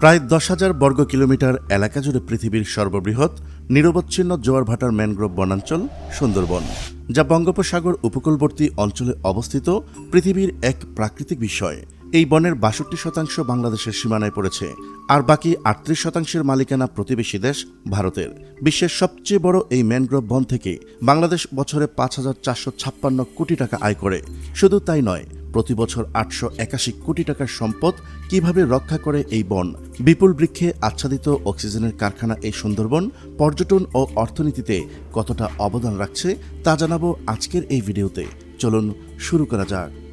প্রায় দশ হাজার বর্গ কিলোমিটার এলাকা জুড়ে পৃথিবীর সর্ববৃহৎ, নিরবচ্ছিন্ন জোয়ার ভাটার ম্যানগ্রোভ বনাঞ্চল সুন্দরবন, যা বঙ্গোপসাগর উপকূলবর্তী অঞ্চলে অবস্থিত পৃথিবীর এক প্রাকৃতিক বিষয়। এই বনের বাষট্টি শতাংশ বাংলাদেশের সীমানায় পড়েছে, আর বাকি আটত্রিশ শতাংশের মালিকানা প্রতিবেশী দেশ ভারতের। বিশ্বের সবচেয়ে বড় এই ম্যানগ্রোভ বন থেকে বাংলাদেশ বছরে পাঁচ হাজার চারশো ছাপ্পান্ন কোটি টাকা আয় করে। শুধু তাই নয় প্রতি বছর আটশো একাশি কোটি টাকার সম্পদ কীভাবে রক্ষা করে এই বন? বিপুল বৃক্ষে আচ্ছাদিত অক্সিজেনের কারখানা এই সুন্দরবন পর্যটন ও অর্থনীতিতে কতটা অবদান রাখছে তা জানাব আজকের এই ভিডিওতে। চলুন শুরু করা যাক।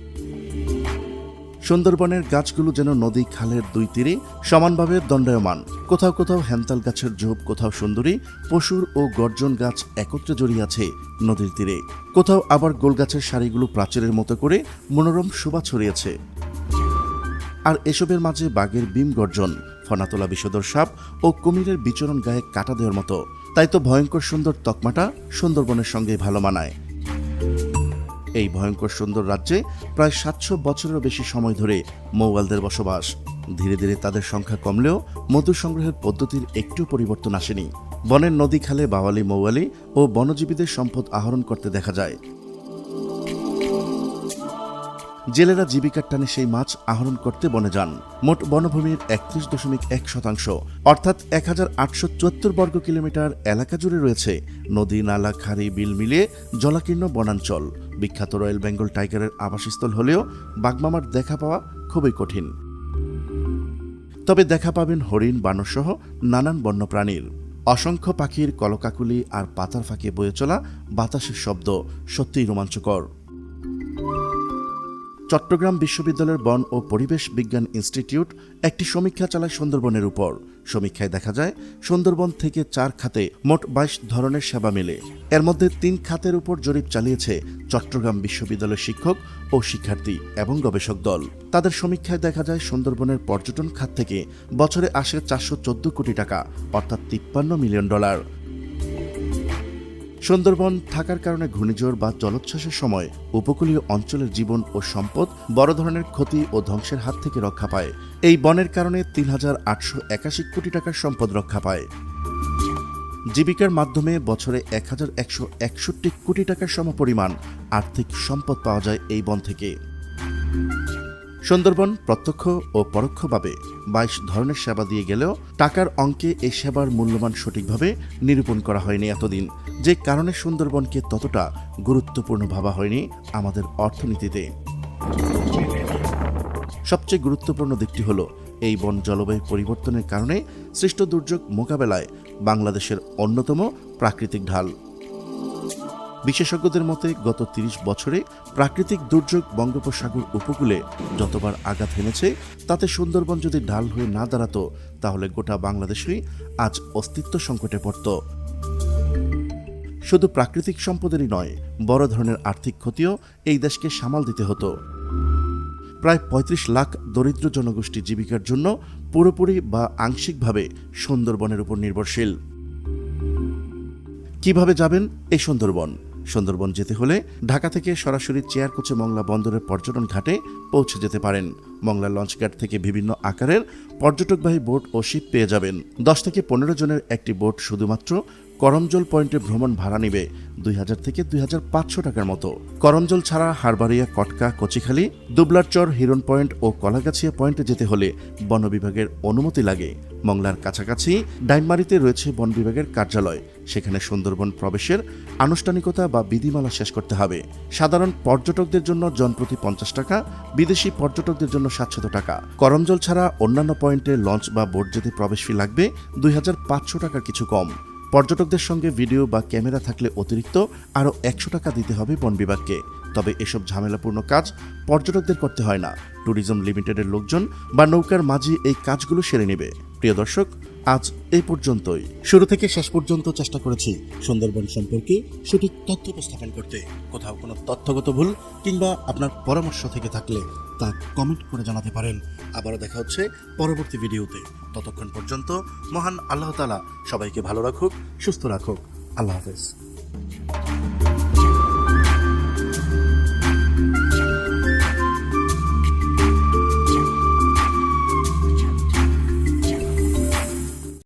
সুন্দরবনের গাছগুলো যেন নদী খালের দুই তীরে সমানভাবে দণ্ডায়মান। কোথাও কোথাও হ্যান্তাল গাছের ঝোপ, কোথাও সুন্দরী, পশুর ও গর্জন গাছ একত্রে জড়িয়ে আছে নদীর তীরে। কোথাও আবার গোল গাছের সারিগুলো প্রাচীরের মতো করে মনোরম শোভা ছড়িয়েছে। আর এসবের মাঝে বাঘের বিম গর্জন, ফনাতোলা বিষধর সাপ ও কুমিরের বিচরণ গায়ে কাটা দেওয়ার মতো। তাই তো ভয়ঙ্কর সুন্দর তকমাটা সুন্দরবনের সঙ্গে ভালো মানায়। এই ভয়ঙ্কর সুন্দর রাজ্যে প্রায় সাতশো বছরেরও বেশি সময় ধরে মৌয়ালদের বসবাস। ধীরে ধীরে তাদের সংখ্যা কমলেও মধু সংগ্রহের পদ্ধতির একটু পরিবর্তন আসেনি। বনের নদী খালে বাওয়ালি, মৌয়ালি ও বনজীবীদের সম্পদ আহরণ করতে দেখা যায়। জেলেরা জীবিকার টানে সেই মাছ আহরণ করতে বনে যান। মোট বনভূমির একত্রিশ দশমিক এক শতাংশ, অর্থাৎ এক হাজার আটশো চুয়াত্তর বর্গ কিলোমিটার এলাকা জুড়ে রয়েছে নদী, নালা, খাড়ি, বিল মিলিয়ে জলাকীর্ণ বনাঞ্চল। বিখ্যাত রয়্যাল বেঙ্গল টাইগারের আবাসস্থল হলেও বাগমামার দেখা পাওয়া খুবই কঠিন। তবে দেখা পাবেন হরিণ, বানরসহ নানান বন্যপ্রাণীর। অসংখ্য পাখির কলকাকুলি আর পাতার ফাঁকে বয়ে চলা বাতাসের শব্দ সত্যিই রোমাঞ্চকর। চট্টগ্রাম বিশ্ববিদ্যালয়ের বন ও পরিবেশ বিজ্ঞান ইনস্টিটিউট একটি সমীক্ষা চালায় সুন্দরবনের উপর। সমীক্ষায় দেখা যায়, সুন্দরবন থেকে চার খাতে মোট বাইশ ধরনের সেবা মেলে। এর মধ্যে তিন খাতের উপর জরিপ চালিয়েছে চট্টগ্রাম বিশ্ববিদ্যালয়ের শিক্ষক ও শিক্ষার্থী এবং গবেষক দল। তাদের সমীক্ষায় দেখা যায়, সুন্দরবনের পর্যটন খাত থেকে বছরে আসে চারশো চোদ্দ কোটি টাকা, অর্থাৎ তিপ্পান্ন মিলিয়ন ডলার। সুন্দরবন থাকার কারণে ঘূর্ণিঝড় বা জলোচ্ছ্বাসের সময় উপকূলীয় অঞ্চলের জীবন ও সম্পদ বড় ধরনের ক্ষতি ও ধ্বংসের হাত থেকে রক্ষা পায়। এই বনের কারণে তিন হাজার আটশো একাশি কোটি টাকার সম্পদ রক্ষা পায়। জীবিকার মাধ্যমে বছরে এক হাজার একশো একষট্টি কোটি টাকার সমপরিমাণ আর্থিক সম্পদ পাওয়া যায় এই বন থেকে। সুন্দরবন প্রত্যক্ষ ও পরোক্ষভাবে বাইশ ধরনের সেবা দিয়ে গেলেও টাকার অঙ্কে এ সেবার মূল্যমান সঠিকভাবে নিরূপণ করা হয়নি এতদিন। যে কারণে সুন্দরবনকে ততটা গুরুত্বপূর্ণ ভাবা হয়নি আমাদের অর্থনীতিতে। সবচেয়ে গুরুত্বপূর্ণ দিকটি হল, এই বন জলবায়ু পরিবর্তনের কারণে সৃষ্ট দুর্যোগ মোকাবেলায় বাংলাদেশের অন্যতম প্রাকৃতিক ঢাল। বিশেষজ্ঞদের মতে, গত ৩০ বছরে প্রাকৃতিক দুর্যোগ বঙ্গোপসাগর উপকূলে যতবার আঘাত হেনেছে, তাতে সুন্দরবন যদি ঢাল হয়ে না দাঁড়াতো, তাহলে গোটা বাংলাদেশই আজ অস্তিত্ব সংকটে পড়ত। শুধু প্রাকৃতিক সম্পদেরই নয়, বড় ধরনের আর্থিক ক্ষতিও এই দেশকে সামাল দিতে হতো। প্রায় ৩৫ লাখ দরিদ্র জনগোষ্ঠী জীবিকার জন্য পুরোপুরি বা আংশিকভাবে সুন্দরবনের উপর নির্ভরশীল। কীভাবে যাবেন এই সুন্দরবন? সুন্দরবন যেতে হলে ঢাকা থেকে সরাসরি চেয়ারকুচে মংলা বন্দরের পর্যটন ঘাটে পৌঁছে যেতে পারেন। মংলা লঞ্চঘাট থেকে বিভিন্ন আকারের পর্যটকবাহী বোট ও শিপ পেয়ে যাবেন। দশ থেকে পনেরো জনের একটি বোট শুধুমাত্র করমজল পয়েন্টে ভ্রমণ ভাড়া নিবে দুই হাজার থেকে দুই হাজার পাঁচশো টাকার মতো। করমজল ছাড়া হারবাড়িয়া কটকা, কচিখালি, দুবলারচর হিরন পয়েন্ট ও কলাগাছিয়া পয়েন্টে যেতে হলে বন বিভাগের অনুমতি লাগে। মংলার কাছাকাছি ডাইনমারিতে রয়েছে বন বিভাগের কার্যালয়। সেখানে সুন্দরবন প্রবেশের আনুষ্ঠানিকতা বা বিধিমালা শেষ করতে হবে। সাধারণ পর্যটকদের জন্য জনপ্রতি পঞ্চাশ টাকা, বিদেশি পর্যটকদের জন্য সাতশত টাকা। করমজল ছাড়া অন্যান্য পয়েন্টে লঞ্চ বা বোট যেতে প্রবেশ ফি লাগবে দুই হাজার পাঁচশো টাকার কিছু কম। পর্যটকদের সঙ্গে ভিডিও বা ক্যামেরা থাকলে অতিরিক্ত আরও একশো টাকা দিতে হবে বন বিভাগকে। তবে এসব ঝামেলাপূর্ণ কাজ পর্যটকদের করতে হয় না। ট্যুরিজম লিমিটেডের লোকজন বা নৌকার মাঝি এই কাজগুলো সেরে নেবে। প্রিয় দর্শক আজ এই পর্যন্তই। শুরু থেকে শেষ পর্যন্ত চেষ্টা করেছি সুন্দরবন সম্পর্কে সঠিক তথ্য উপস্থাপন করতে। কোথাও কোনো তথ্যগত ভুল কিংবা আপনার পরামর্শ থেকে থাকলে তা কমেন্ট করে জানাতে পারেন। আবারও দেখা হচ্ছে পরবর্তী ভিডিওতে। ততক্ষণ পর্যন্ত মহান আল্লাহ তালা সবাইকে ভালো রাখুক, সুস্থ রাখুক। আল্লাহ হাফেজ।